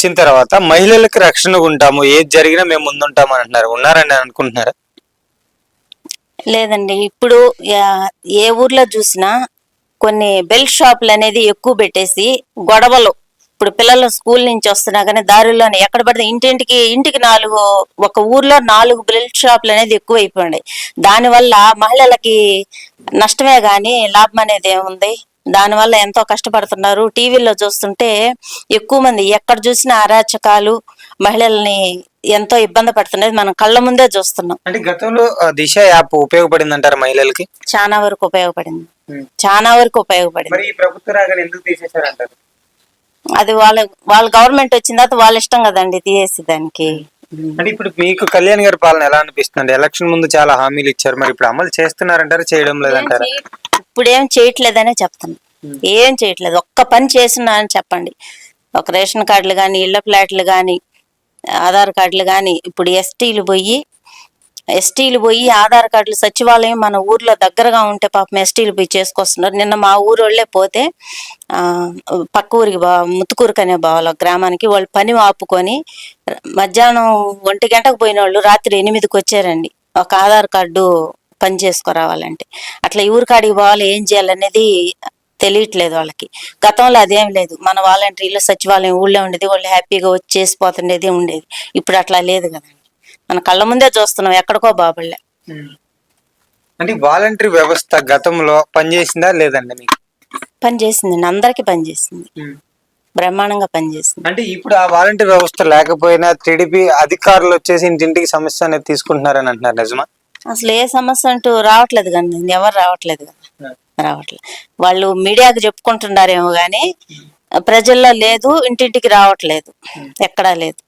వచ్చిన తర్వాత మహిళలకు రక్షణ ఉంటాము ఏది జరిగినా మేము ముందుంటాము అని అంటున్నారు. ఉన్నారని అనుకుంటున్నారా? లేదండి ఇప్పుడు ఏ ఊర్లో చూసినా కొన్ని బెల్ట్ షాపులు అనేది ఎక్కువ పెట్టేసి గొడవలు ఇప్పుడు పిల్లలు స్కూల్ నుంచి వస్తున్నా కానీ దారిలోనే ఎక్కడ పడితే ఇంటింటికి ఇంటికి నాలుగు ఒక ఊర్లో నాలుగు బెల్ట్ షాపులు అనేది ఎక్కువ అయిపోయింది దానివల్ల మహిళలకి నష్టమే గాని లాభం అనేది ఏముంది? దానివల్ల ఎంతో కష్టపడుతున్నారు. టీవీలో చూస్తుంటే ఎక్కువ మంది ఎక్కడ చూసినా అరాచకాలు మహిళల్ని ఎంతో ఇబ్బంది పడుతున్నది మనం కళ్ళ ముందే చూస్తున్నాం. అంటే గతంలో దిశ యాప్ ఉపయోగపడింది అంటారు మహిళలకి? చాలా వరకు ఉపయోగపడింది. చాలా వరకు ఉపయోగపడింది. ప్రభుత్వ రాగానే ఎందుకు తీసేశారంటారు? అది వాళ్ళ వాళ్ళ గవర్నమెంట్ వచ్చిన తర్వాత వాళ్ళ ఇష్టం కదండి తీసేసి దానికి అంటే ఇప్పుడు మీకు కళ్యాణ్ గారి పాలన ఎలా అనిపిస్తుంది ఎలక్షన్ ముందు చాలా హామీలు ఇచ్చారు. మరి ఇప్పుడు అమలు చేస్తున్నారంటారా చేయడం లేదంటారా? ఇప్పుడు ఏం చేయట్లేదనే చెప్తాను ఏం చేయట్లేదు. ఒక్క పని చేసినా అని చెప్పండి. ఒక రేషన్ కార్డులు కానీ ఇళ్ళ ఫ్లాట్లు కానీ ఆధార్ కార్డులు కానీ ఇప్పుడు ఎస్టీలు పోయి ఎస్టీలు పోయి ఆధార్ కార్డులు సచివాలయం మన ఊర్లో దగ్గరగా ఉంటే పాపం ఎస్టీలు పోయి చేసుకొస్తున్నారు. నిన్న మా ఊరు వాళ్ళే పోతే పక్క ఊరికి బా ముత్తుకూరుకు అనే బావాల గ్రామానికి వాళ్ళు పని ఆపుకొని మధ్యాహ్నం ఒంటి గంటకు పోయిన వాళ్ళు రాత్రి ఎనిమిదికి వచ్చారండి. ఒక ఆధార్ కార్డు పని చేసుకురావాలంటే. అట్లా ఈ ఊరి కాడికి పోవాలి ఏం చేయాలనేది తెలియట్లేదు వాళ్ళకి. గతంలో అదేం లేదు. మన వాలంటీర్లు సచివాలయం ఊళ్ళో ఉండేది వాళ్ళు హ్యాపీగా వచ్చి చేసిపోతుండేది ఉండేది. ఇప్పుడు అట్లా లేదు కదండి. మన కళ్ళ ముందే చూస్తున్నాం ఎక్కడికో బాబుళ్ళే అంటే వాలంటరీ వ్యవస్థ గతంలో పనిచేసిందా లేదండి మీకు? పని చేసిందండి అందరికీ పని చేసింది బ్రహ్మాండంగా పనిచేసింది. అంటే ఇప్పుడు ఆ వాలంటీర్ వ్యవస్థ లేకపోయినా టీడీపీ అధికారులు వచ్చేసి ఇంటింటికి సమస్య అనేది తీసుకుంటున్నారని అంటున్నారు నిజమా? అసలు ఏ సమస్య అంటూ రావట్లేదు కదా ఎవరు రావట్లేదు కదా. రావట్లేదు. వాళ్ళు మీడియాకు చెప్పుకుంటున్నారేమో కానీ ప్రజల్లో లేదు ఇంటింటికి రావట్లేదు ఎక్కడా లేదు.